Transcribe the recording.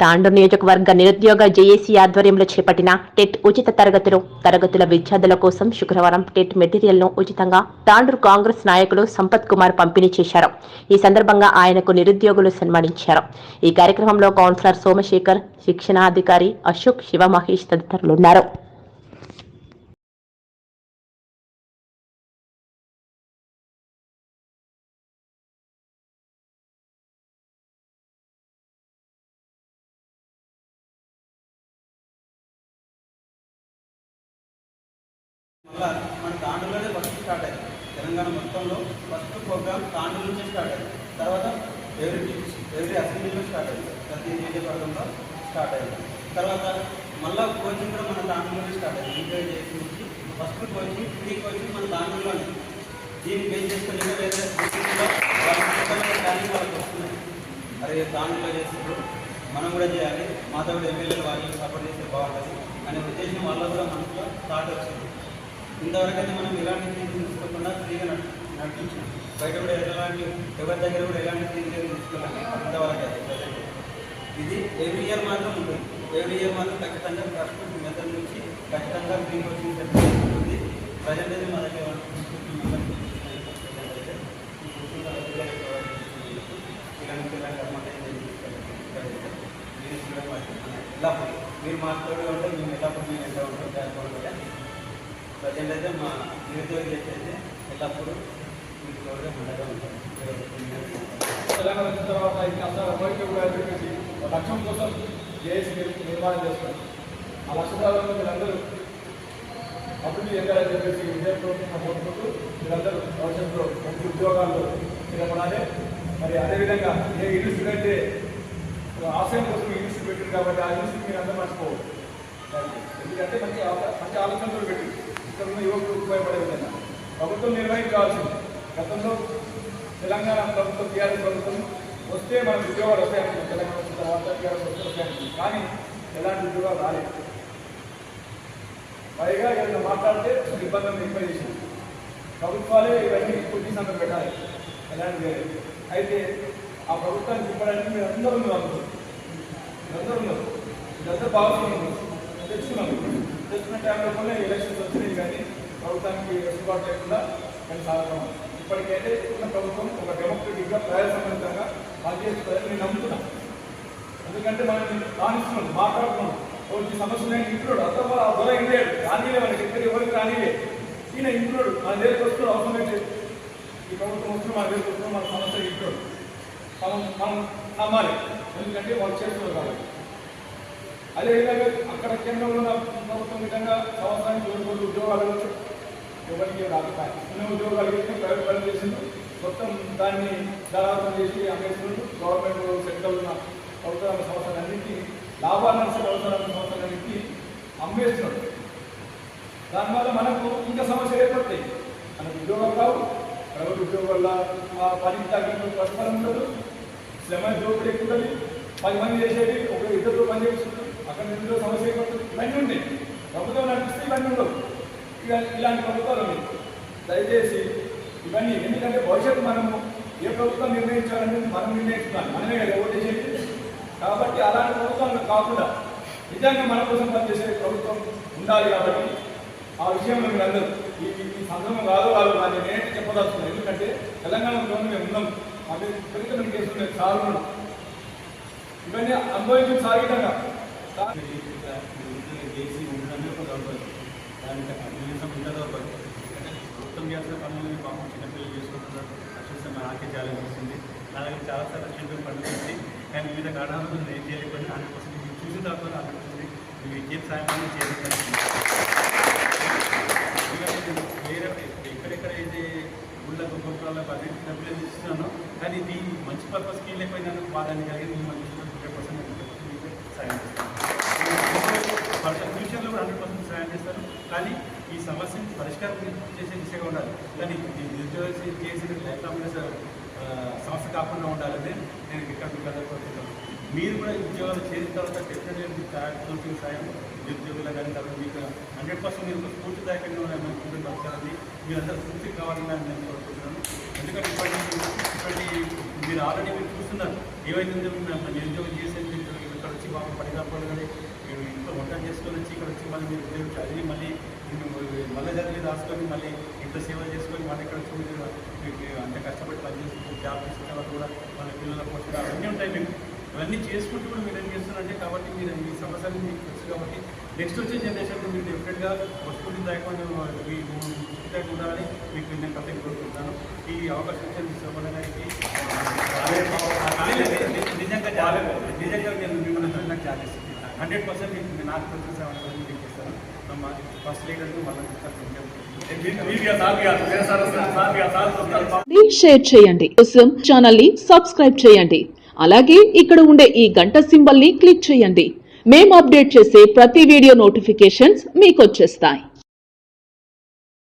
తాండూరు నియోజకవర్గ నిరుద్యోగ జేఏసీ ఆధ్వర్యంలో చేపట్టిన టెట్ ఉచిత తరగతులు తరగతుల విద్యార్థుల కోసం శుక్రవారం టెట్ మెటీరియల్ను ఉచితంగా తాండూరు కాంగ్రెస్ నాయకులు సంపత్ కుమార్ పంపిణీ చేశారు. ఈ సందర్భంగా ఆయనకు నిరుద్యోగులు సన్మానించారు. ఈ కార్యక్రమంలో కౌన్సిలర్ సోమశేఖర్ శిక్షణాధికారి అశోక్ శివ మహేష్ తదితరులున్నారు మళ్ళా మన తాండూరులోనే ఫస్ట్ స్టార్ట్ అయింది. తెలంగాణ మొత్తంలో ఫస్ట్ ప్రోగ్రామ్ తాండూరు నుంచే స్టార్ట్ అయింది. తర్వాత ఎవ్రీ ఎవ్రీ అసెంబ్లీలో స్టార్ట్ అయింది. ప్రతి నియోజకవర్గంలో స్టార్ట్ అయింది. తర్వాత మళ్ళా కోచింగ్ కూడా మన తాండూరులోనే స్టార్ట్ అయింది. ఎంజాయ్ చేసి నుంచి ఫస్ట్ కోచింగ్ ఫ్రీ కోచింగ్ మన తాండూరులోనే. దీన్ని బేస్ చేసుకుని ఇంకా వేరే డిస్ట్రిక్ట్లో వాళ్ళకి వస్తున్నాయి. తాండూరులో చేస్తున్నారు. మనం కూడా చేయాలి. మాతో కూడా ఎమ్మెల్యేలు వాళ్ళు సపోర్ట్ చేస్తే బాగుంటుంది అనే ఉద్దేశం వల్ల కూడా మనసులో థాట్ వచ్చింది. ఇంతవరకైతే మనం ఎలాంటి ఫీజు తీసుకోకుండా ఫ్రీగా నడిపించాం. బయట కూడా ఎలాంటి ఎవరి దగ్గర కూడా ఎలాంటి ఫీజు లేదు తీసుకోవాలి ఇంతవరకు అయితే ఇది ఎవ్రీ ఇయర్ మాత్రం ఉంటుంది. ఎవ్రీ ఇయర్ మాత్రం ఖచ్చితంగా ఫస్ట్ మెథడ్ నుంచి ఖచ్చితంగా ఫ్రీ కోచింగ్ సెంటర్ ఉంటుంది. ప్రజెంట్ అయితే మన దగ్గర మీరు మాట్లాడే ఉంటే మేము ఎలా మేము ఎలా ఉంటాం? దానికోసం ప్రజెంట్ అయితే మా నిరుద్యోగ అయితే ఎల్లప్పుడూ మీకు తోడుగా ఉండగా ఉంటాం తెలంగాణ వచ్చిన తర్వాత ఇంకా అందరూ కూడా చెప్పేసి ఒక లక్ష్యం కోసం జేఏసీ నిర్మాణం చేస్తారు ఆ లక్ష్యాలను మీరందరూ అభివృద్ధి చెందాలని చెప్పేసి విద్యార్థులు కోరుకుంటూ మీరందరూ భవిష్యత్తులో మంచి ఉద్యోగాల్లో స్థిరపడాలి. మరి అదేవిధంగా ఏ ఇన్స్టిట్యూట్ కంటే ఆశయం కోసం ఇన్స్టిట్యూట్ పెట్టారు కాబట్టి ఆ ఇన్స్టిట్యూట్ మీరు అందరూ మర్చిపోవాలి ఎందుకంటే మంచి మంచి ఆలోచనలు పెట్టింది. ఇక్కడ ఉన్న యువకులు ఉపయోగపడే విధంగా ప్రభుత్వం నిర్వహించాల్సింది గతంలో తెలంగాణ ప్రభుత్వం టీఆర్ఎస్ ప్రభుత్వం వస్తే మనకు ఉద్యోగాలు వస్తాయని తెలంగాణ వచ్చిన తర్వాత టీఆర్ఎస్ వస్తే వస్తాయని కానీ ఎలాంటి ఉద్యోగాలు రాలేదు. పైగా ఏదైనా మాట్లాడితే ఇబ్బందులు ఎక్కువ చేసింది ప్రభుత్వాలే ఇవన్నీ కొద్ది సంఖ్య పెట్టాలి. ఎలాంటి అయితే ఆ ప్రభుత్వాన్ని తిప్పడానికి మీరు అందరూ ఉన్నారు. అందులో. మీరందరూ ఉన్నారు. ఇదంతా బాగుంది తెచ్చుకున్నాం తెచ్చుకున్న టైంలో కూడా ఎలక్షన్స్ వచ్చినాయి కానీ ప్రభుత్వానికి వెసులుబాటు లేకుండా కానీ సాగుతాం ఇప్పటికైతే ఉన్న ప్రభుత్వం ఒక డెమోక్రటిక్గా ప్రజల సంబంధితంగా పనిచేస్తుందని నేను నమ్ముతున్నాను ఎందుకంటే మనం రాణిస్తున్నాం మాట్లాడుతున్నాం. ఒకటి సమస్యలు ఇంట్లోడు అతను ఆ దొర ఇండియాడు రానిలే మనకి ఎక్కడ ఎవరికి రానిలే. ఈయన ఇంట్లోడు మన దగ్గరికి వస్తున్నాడు అవసరం అయితే ఈ ప్రభుత్వం వస్తున్నాం మన దగ్గరికి వస్తున్నాం మన సమస్య ఇంట్లోడు. మనం మనం నమ్మాలి. ఎందుకంటే వాళ్ళు చేస్తున్నారు కాబట్టి. అదేవిధంగా అక్కడ కేంద్రంలో ఉన్న ప్రభుత్వం విధంగా సంవత్సరానికి రెండు కోట్ల ఉద్యోగాలు ఎవరికి రాకపోయి ఉద్యోగాలు ఇస్తే ప్రైవేట్ పని చేసిండు. మొత్తం దాన్ని దారాదం చేసి అమ్మేస్తున్నాడు గవర్నమెంట్ సెక్టర్ ఉన్న ప్రభుత్వ రంగ సంస్థలన్నింటినీ లాభాలను వచ్చే ప్రభుత్వ రంగ సంస్థలన్నింటినీ అమ్మేస్తున్నాడు. దానివల్ల మనకు ఇంకా సమస్యలు ఏర్పడతాయి. మనకు ఉద్యోగాలు కావు ప్రైవేట్ ఉద్యోగాల ఆ పనికి తగ్గిన పరస్పరం ఉండదు. శ్రమ దోపిడీ ఎక్కువ పది మంది చేసేది ఒక ఇద్దరు పని చేస్తుంది అక్కడ ఎందులో సమస్య ఇవన్నీ ఉన్నాయి ప్రభుత్వం నడిపిస్తే ఇవన్నీ ఉండవు. ఇలాంటి ప్రభుత్వాలు ఉన్నాయి దయచేసి ఇవన్నీ ఎందుకంటే భవిష్యత్తు మనము ఏ ప్రభుత్వం నిర్ణయించాలని మనం నిర్ణయిస్తున్నాం. మనమే కదా ఓటు కాబట్టి అలాంటి ప్రభుత్వాలు కాకుండా నిజంగా మన కోసం పనిచేసే ప్రభుత్వం ఉండాలి కాబట్టి ఆ విషయంలో మీరందరూ ఈ ఈ సందర్భం కాదు వాళ్ళు దాన్ని నేను చెప్పదలుచుకున్నాను ఎందుకంటే తెలంగాణలో మేము ఉన్నాం. అది విపరీతమైన కేసులు ఉన్నాయి. చాలా ఇవన్నీ అనుభవించిన సాగితంగా చేసి ఉండడమే ఒక దౌర్బల్యం దానికి కనీసం ఇంకా అంటే మొత్తం చేసిన పనులని పాపం చిన్నపిల్లలు చేసుకుంటున్నారు అసలు నాకే చాలా అనిపిస్తుంది అలాగే చాలా సార్లు చిన్నపిల్లలు కానీ వివిధ కారణాలతో నేను చేయలేకపోయినా హండ్రెడ్ పర్సెంట్ మీరు చూసిన తర్వాత అనిపిస్తుంది మీరు సాయం చేయలేదు వేరే ఎక్కడెక్కడ అయితే గుళ్ళకు గొప్పల పది డబ్బులు ఇస్తున్నాను కానీ ఇది మంచి పర్పస్కి లేకపోయినా బాధాన్ని కలిగింది మంచి హండ్రెడ్ పర్సెంట్ సాయం చేస్తాను ఫ్యూచర్లో కూడా హండ్రెడ్ పర్సెంట్ సాయం చేస్తాను కానీ ఈ సమస్యను పరిష్కారం చేసే దిశగా ఉండాలి. కానీ ఈ నిరుద్యోగ చేసిన లేకపోతే సార్ సమస్య కాకుండా ఉండాలని నేను ఇక్కడ కోరుకుంటున్నాను మీరు కూడా ఉద్యోగాలు చేసిన తర్వాత డెఫినెట్గా మీకు సాయం నిరుద్యోగుల కానీ తర్వాత మీకు హండ్రెడ్ పర్సెంట్ మీరు ఒక స్ఫూర్తిదాయకంగా ఉన్న మన కుటుంబ బతకాలని మీరందరూ స్ఫూర్తి కావాలని నేను కోరుకుంటున్నాను. ఎందుకంటే ఇప్పటి ఇప్పటి మీరు ఆల్రెడీ మీరు చూస్తున్నారు. ఏవైతే మన నిరుద్యోగం చేసే ఇక్కడ వచ్చి బాగా పడిగా పడగానే కానీ ఇంట్లో వంట చేసుకొని వచ్చి ఇక్కడ వచ్చి మళ్ళీ మీరు ఉద్యోగం చదివి మళ్ళీ మళ్ళీ చదివి రాసుకొని మళ్ళీ ఇంట్లో సేవ చేసుకొని మళ్ళీ ఇక్కడ వచ్చి మీకు అంత కష్టపడి పనిచేసుకుంటూ జాబ్ చేసిన తర్వాత కూడా మన పిల్లల పోషణ అవన్నీ ఉంటాయి మీకు ఇవన్నీ చేసుకుంటూ కూడా మీరు ఏం చేస్తున్నారంటే కాబట్టి మీరు ఈ సమస్యలు మీకు తెలుసు కాబట్టి నెక్స్ట్ వచ్చే జనరేషన్ మీరు డెఫినెట్గా వస్తువులు దాయకుండా ఉండాలని మీకు నేను కంప్లైంట్ కోరుకుంటున్నాను ఈ అవకాశం ఇచ్చిన శ్రవణ గారికి నిజంగా చాలా నిజంగా నేను మిమ్మల్ని నాకు చాలా హండ్రెడ్ పర్సెంట్ మీకు నాకు కొంచెం సేవ మీకు ఇస్తాను ప్లీజ్ షేర్ చేయండి కోసం ఛానల్ని సబ్స్క్రైబ్ చేయండి అలాగే ఇక్కడ ఉండే ఈ గంట సింబల్ని క్లిక్ చేయండి మేము అప్డేట్ చేసే ప్రతి వీడియో నోటిఫికేషన్స్ మీకు వచ్చేస్తాయి